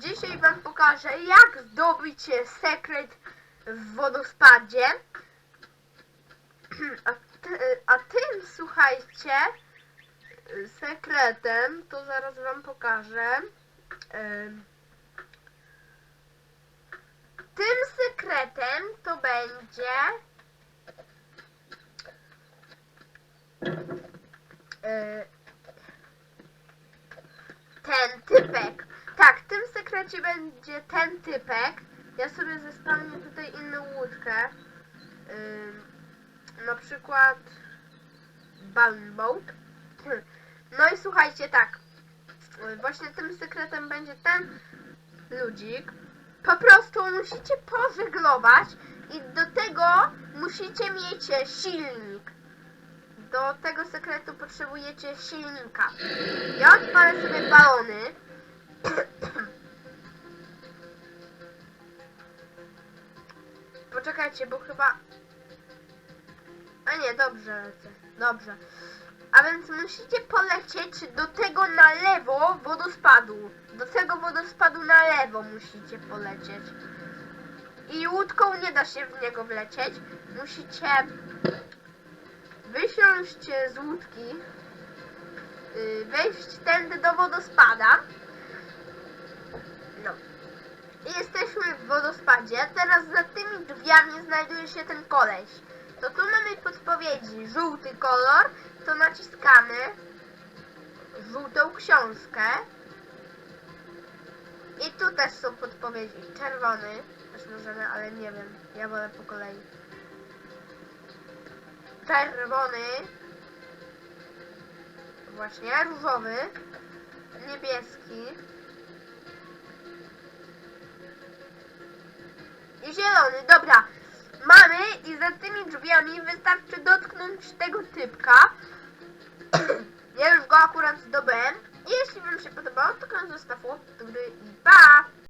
Dzisiaj wam pokażę jak zdobyć sekret w wodospadzie. A, ty, a tym słuchajcie sekretem to zaraz wam pokażę. Ym, Tym sekretem to będzie y, ten typek. Tak, w tym sekrecie będzie ten typek. Ja sobie zespamię tutaj inną łódkę. Na przykład Balloon Boat. No i słuchajcie, tak. Właśnie tym sekretem będzie ten ludzik. Po prostu musicie pożeglować i do tego musicie mieć silnik. Do tego sekretu potrzebujecie silnika. Ja odpalę sobie balony. Poczekajcie, bo chyba... A nie, dobrze lecę. Dobrze. A więc musicie polecieć do tego na lewo wodospadu. Do tego wodospadu na lewo musicie polecieć. I łódką nie da się w niego wlecieć. Musicie wysiąść z łódki, yy, wejść tędy do wodospada. Jesteśmy w wodospadzie. Teraz za tymi drzwiami znajduje się ten koleś. To tu mamy podpowiedzi. Żółty kolor, to naciskamy żółtą książkę. I tu też są podpowiedzi. Czerwony też możemy, ale nie wiem. Ja wolę po kolei. Czerwony. Właśnie, różowy. Niebieski. Zielony, dobra. Mamy i za tymi drzwiami wystarczy dotknąć tego typka. ja już go akurat zdobyłem. Jeśli wam się podobało, to zostaw łapkę do góry i pa!